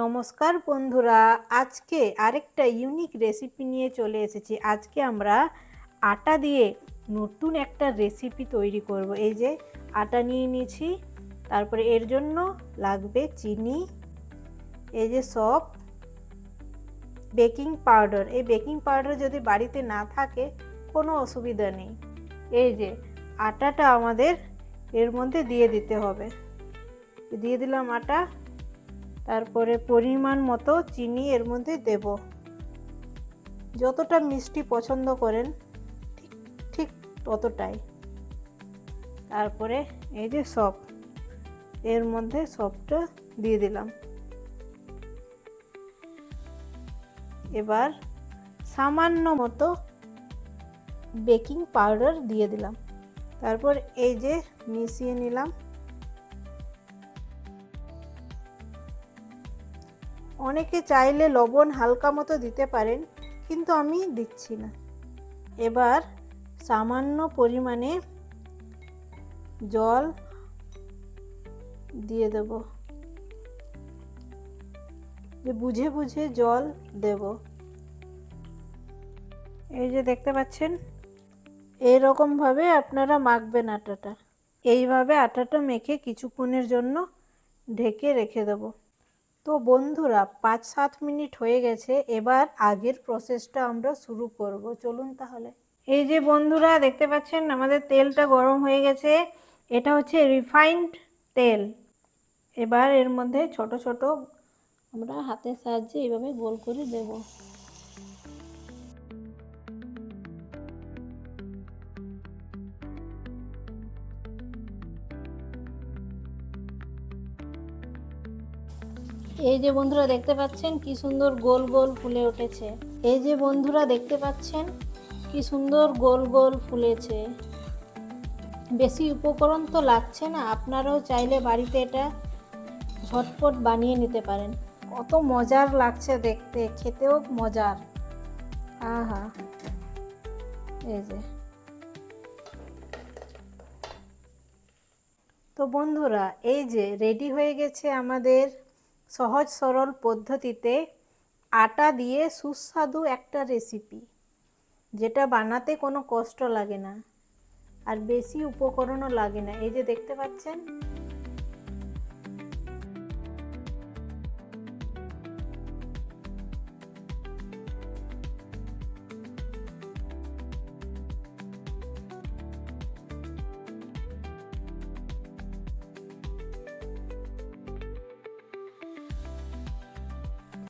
নমস্কার বন্ধুরা, আজকে আরেকটা ইউনিক রেসিপি নিয়ে চলে এসেছি। আজকে আমরা আটা দিয়ে নতুন একটা রেসিপি তৈরি করব। এই যে আটা নিয়ে নিয়েছি, তারপরে এর জন্য লাগবে চিনি, এই যে সব বেকিং পাউডার এই বেকিং পাউডার যদি বাড়িতে না থাকে, কোনো অসুবিধা নেই। এই যে আটাটা আমাদের এর মধ্যে দিয়ে দিতে হবে। দিয়ে দিলাম আটা। তারপরে পরিমাণ মতো চিনি এর মধ্যে দেব। যতটা মিষ্টি পছন্দ করেন, ঠিক ঠিক ততটাই। তারপরে এই যে সব, এর মধ্যে সবটা দিয়ে দিলাম। এবার সামান্য মতো বেকিং পাউডার দিয়ে দিলাম। তারপর এই যে মিশিয়ে নিলাম। অনেকে চাইলে লবণ হালকা মতো দিতে পারেন, কিন্তু আমি দিচ্ছি না। এবার সামান্য পরিমাণে জল দিয়ে দেব। যে বুঝে বুঝে জল দেব। এই যে দেখতে পাচ্ছেন এইরকমভাবে আপনারা মাখবেন আটাটা। এইভাবে আটাটা মেখে কিছুক্ষণের জন্য ঢেকে রেখে দেবো। তো বন্ধুরা পাঁচ সাত মিনিট হয়ে গেছে, এবার আগের প্রসেসটা আমরা শুরু করব। চলুন তাহলে। এই যে বন্ধুরা, দেখতে পাচ্ছেন, আমাদের তেলটা গরম হয়ে গেছে। এটা হচ্ছে রিফাইন্ড তেল। এবার এর মধ্যে ছোট ছোট আমরা হাতের সাহায্যে এইভাবে গোল করে দেবো। এই যে বন্ধুরা দেখতে পাচ্ছেন কি সুন্দর গোল গোল ফুলে উঠেছে। এই যে বন্ধুরা দেখতে পাচ্ছেন কি সুন্দর গোল গোল ফুলেছে। বেশি উপকরণ তো লাগছে না, আপনারাও চাইলে বাড়িতে এটা ঝটপট বানিয়ে নিতে পারেন। কত মজার লাগছে দেখতে, খেতেও মজার। আহা, এই যে। তো বন্ধুরা, এই যে রেডি হয়ে গেছে আমাদের সহজ সরল পদ্ধতিতে আটা দিয়ে সুস্বাদু একটা রেসিপি যেটা বানাতে কোনো কষ্ট লাগে না আর বেশি উপকরণও লাগে না। এই যে দেখতে পাচ্ছেন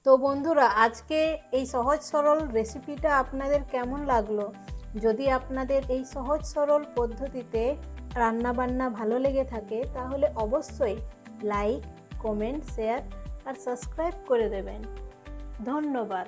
তো বন্ধুরা, আজকে এই সহজ সরল রেসিপিটা আপনাদের কেমন লাগল? যদি আপনাদের এই সহজ সরল পদ্ধতিতে রান্না বান্না ভালো লেগে থাকে, তাহলে অবশ্যই লাইক কমেন্ট শেয়ার আর সাবস্ক্রাইব করে দেবেন। ধন্যবাদ।